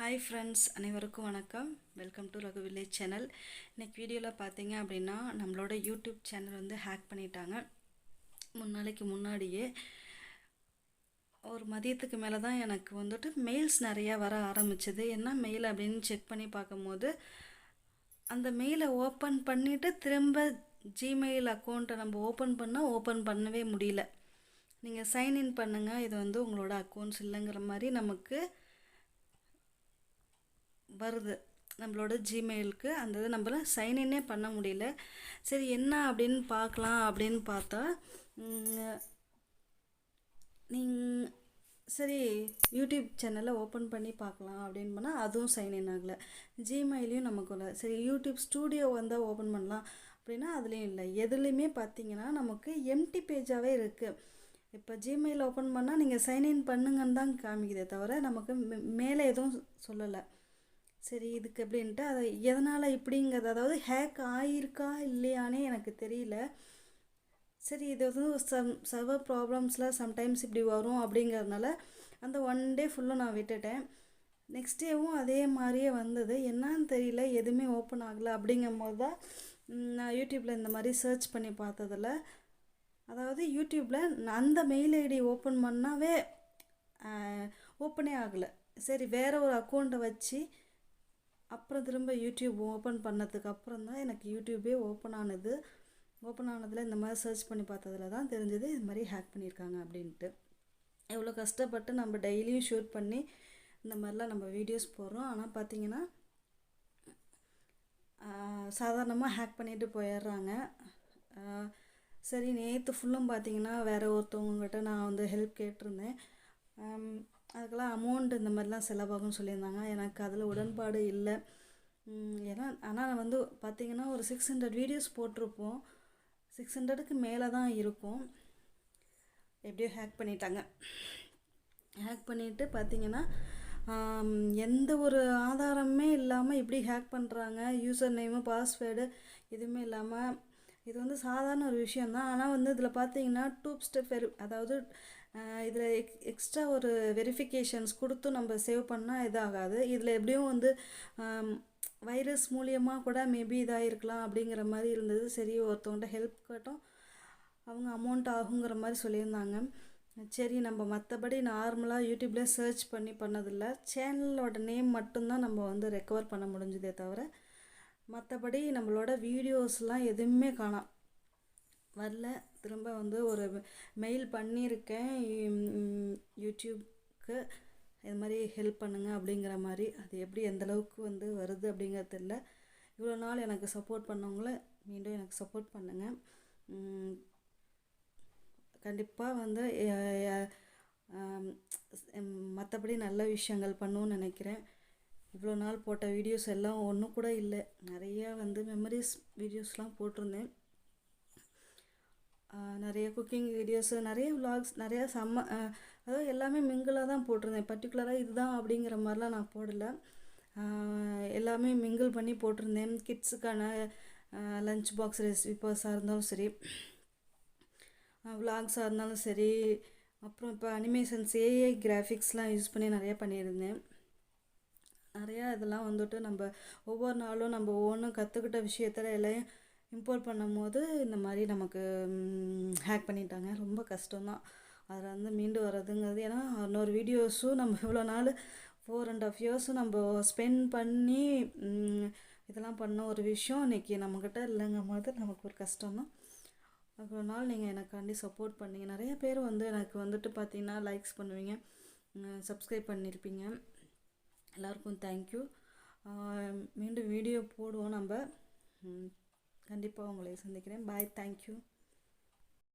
Hi friends அனைவருக்கும் வணக்கம். Welcome to Raghu village channel இன்றைக்கி வீடியோவில் பார்த்தீங்க அப்படின்னா நம்மளோட யூடியூப் சேனல் வந்து ஹேக் பண்ணிட்டாங்க. மூணு நாளைக்கு முன்னாடியே ஒரு மதியத்துக்கு மேலே தான் எனக்கு வந்துட்டு மெயில்ஸ் நிறையா வர ஆரம்பிச்சது. என்ன மெயில் அப்படின்னு செக் பண்ணி பார்க்கும்போது அந்த மெயிலை ஓப்பன் பண்ணிவிட்டு திரும்ப ஜிமெயில் அக்கௌண்ட்டை நம்ம ஓப்பன் பண்ணால் ஓப்பன் பண்ணவே முடியல. நீங்கள் சைன்இன் பண்ணுங்கள் இது வந்து உங்களோட அக்கௌண்ட்ஸ் இல்லைங்கிற மாதிரி நமக்கு வருது. நம்மளோட ஜிமெயிலுக்கு அந்த இதை நம்மள சைன்இன்னே பண்ண முடியல. சரி என்ன அப்படின்னு பார்க்கலாம் அப்படின்னு பார்த்தா நீங்கள் சரி யூடியூப் சேனலை ஓப்பன் பண்ணி பார்க்கலாம் அப்படின்னு பண்ணால் அதுவும் சைன்இன் ஆகலை. ஜிமெயிலையும் நமக்கு இல்லை சரி யூடியூப் ஸ்டூடியோ வந்தால் ஓப்பன் பண்ணலாம் அப்படின்னா அதுலேயும் இல்லை. எதுலேயுமே பார்த்தீங்கன்னா நமக்கு எம்டி பேஜாகவே இருக்குது இப்போ ஜிமெயில் ஓப்பன் பண்ணால் நீங்கள் சைன்இன் பண்ணுங்கன்னு தான் காமிக்குதே தவிர நமக்கு மே- மேலே எதுவும் சொல்லலை. சரி இதுக்கு எப்படின்ட்டு அதை எதனால் இப்படிங்கிறது அதாவது ஹேக் ஆகிருக்கா இல்லையானே எனக்கு தெரியல. சரி இது வந்து சம் சர்வர் ப்ராப்ளம்ஸில் சம்டைம்ஸ் இப்படி வரும் அப்படிங்கிறதுனால அந்த ஒன் டே ஃபுல்லும் நான் விட்டுட்டேன். நெக்ஸ்ட் டேவும் அதே மாதிரியே வந்தது. என்னன்னு தெரியல எதுவுமே ஓப்பன் ஆகலை அப்படிங்கும்போது தான் நான் யூடியூப்பில் இந்த மாதிரி சர்ச் பண்ணி பார்த்ததில் அதாவது யூடியூப்பில் அந்த மெயில் ஐடி ஓப்பன் பண்ணாவே ஓப்பனே ஆகலை. சரி வேறு ஒரு அக்கௌண்ட்டை வச்சு அப்புறம் திரும்ப யூடியூப் ஓப்பன் பண்ணதுக்கு அப்புறம் தான் எனக்கு யூடியூபே ஓப்பன் ஆனது. ஓப்பன் ஆனதில் இந்த மாதிரி சர்ச் பண்ணி பார்த்ததுல தான் தெரிஞ்சது இது மாதிரி ஹேக் பண்ணியிருக்காங்க அப்படின்ட்டு. எவ்வளோ கஷ்டப்பட்டு நம்ம டெய்லியும் ஷூட் பண்ணி இந்த மாதிரிலாம் நம்ம வீடியோஸ் போடுறோம். ஆனால் பார்த்திங்கன்னா சாதாரணமாக ஹேக் பண்ணிட்டு போயிடுறாங்க. சரி நேற்று ஃபுல்லும் பார்த்திங்கன்னா வேறு ஒருத்தவங்ககிட்ட நான் வந்து ஹெல்ப் கேட்டிருந்தேன். அதுக்கெல்லாம் அமௌண்ட் இந்த மாதிரிலாம் செலவாகும்னு சொல்லியிருந்தாங்க. எனக்கு அதில் உடன்பாடு இல்லை. ஏன்னா ஆனால் வந்து பார்த்திங்கன்னா ஒரு சிக்ஸ் ஹண்ட்ரட் வீடியோஸ் போட்டிருப்போம். சிக்ஸ் ஹண்ட்ரடுக்கு மேலே தான் இருக்கும். எப்படியோ ஹேக் பண்ணிட்டாங்க. ஹேக் பண்ணிவிட்டு பார்த்தீங்கன்னா எந்த ஒரு ஆதாரமே இல்லாமல் இப்படி ஹேக் பண்ணுறாங்க யூசர் நேமு பாஸ்வேர்டு எதுவுமே இல்லாமல் இது வந்து சாதாரண ஒரு விஷயந்தான் ஆனால் வந்து இதில் பார்த்தீங்கன்னா டூ ஸ்டெப் வெரி அதாவது இதில் எக் எக்ஸ்ட்ரா ஒரு வெரிஃபிகேஷன்ஸ் கொடுத்து நம்ம சேவ் பண்ணால் இதாகாது. இதில் எப்படியும் வந்து வைரஸ் மூலியமாக கூட மேபி இதாக இருக்கலாம் அப்படிங்கிற மாதிரி இருந்தது. சரி ஒருத்தவங்கள்ட்ட ஹெல்ப் கேட்டோம். அவங்க அமௌண்ட் ஆகுங்கிற மாதிரி சொல்லியிருந்தாங்க. சரி நம்ம மற்றபடி நார்மலாக யூடியூப்பில் சர்ச் பண்ணி பண்ணதில்ல. சேனலோட நேம் மட்டும்தான் நம்ம வந்து ரெக்கவர் பண்ண முடிஞ்சதே தவிர மற்றபடி நம்மளோட வீடியோஸ்லாம் எதுவுமே காணாம் வரல. திரும்ப வந்து ஒரு மெயில் பண்ணியிருக்கேன். யூடியூப்க்கு. இது மாதிரி ஹெல்ப் பண்ணுங்கள் அப்படிங்கிற மாதிரி. அது எப்படி எந்தளவுக்கு வந்து வருது அப்படிங்கிறது தெரியல. இவ்வளோ நாள் எனக்கு சப்போர்ட் பண்ணவங்கள மீண்டும் எனக்கு சப்போர்ட் பண்ணுங்கள் கண்டிப்பாக வந்து மற்றபடி நல்ல விஷயங்கள் பண்ணுவோன்னு நினைக்கிறேன். இவ்வளோ நாள் போட்ட வீடியோஸ் எல்லாம் ஒன்றும் கூட இல்லை. நிறையா வந்து மெமரிஸ் வீடியோஸ்லாம் போட்டிருந்தேன். நிறைய குக்கிங் வீடியோஸு நிறைய விலாக்ஸ் நிறையா செம்ம அதாவது எல்லாமே மிங்கிளாக தான் போட்டிருந்தேன். பர்டிகுலராக இதுதான் அப்படிங்கிற மாதிரிலாம் நான் போடலை. எல்லாமே மிங்கிள் பண்ணி போட்டிருந்தேன். கிட்ஸுக்கான லஞ்ச் பாக்ஸ் ரெசிபிஸாக இருந்தாலும் சரி விலாக்ஸாக இருந்தாலும் சரி அப்புறம் இப்போ அனிமேஷன்ஸ் ஏஐ கிராஃபிக்ஸ்லாம் யூஸ் பண்ணி நிறையா பண்ணியிருந்தேன். நிறையா இதெல்லாம் வந்துட்டு நம்ம ஒவ்வொரு நாளும் நம்ம ஒவ்வொன்றும் கற்றுக்கிட்ட விஷயத்தில் எல்லாம் இம்போர்ட் பண்ணும்போது இந்த மாதிரி நமக்கு ஹேக் பண்ணிட்டாங்க. ரொம்ப கஷ்டம்தான். அதில் வந்து மீண்டு வர்றதுங்கிறது ஏன்னா இன்னொரு வீடியோஸும் நம்ம இவ்வளோ நாள் ஃபோர் அண்ட் ஆஃப் இயர்ஸும் நம்ம ஸ்பெண்ட் பண்ணி இதெல்லாம் பண்ண ஒரு விஷயம் இன்னைக்கு நம்மக்கிட்ட இல்லைங்கும் போது நமக்கு ஒரு கஷ்டம்தான். அவ்வளோ நாள் நீங்கள் எனக்காண்டி சப்போர்ட் பண்ணீங்க. நிறைய பேர் வந்து எனக்கு வந்துட்டு பார்த்தீங்கன்னா லைக்ஸ் பண்ணுவீங்க. சப்ஸ்கிரைப் பண்ணியிருப்பீங்க எல்லாருக்கும் தேங்க்யூ மீண்டும் வீடியோ போடுவோம் நம்ம. கண்டிப்பாக உங்களை சந்திக்கிறேன். Bye thank you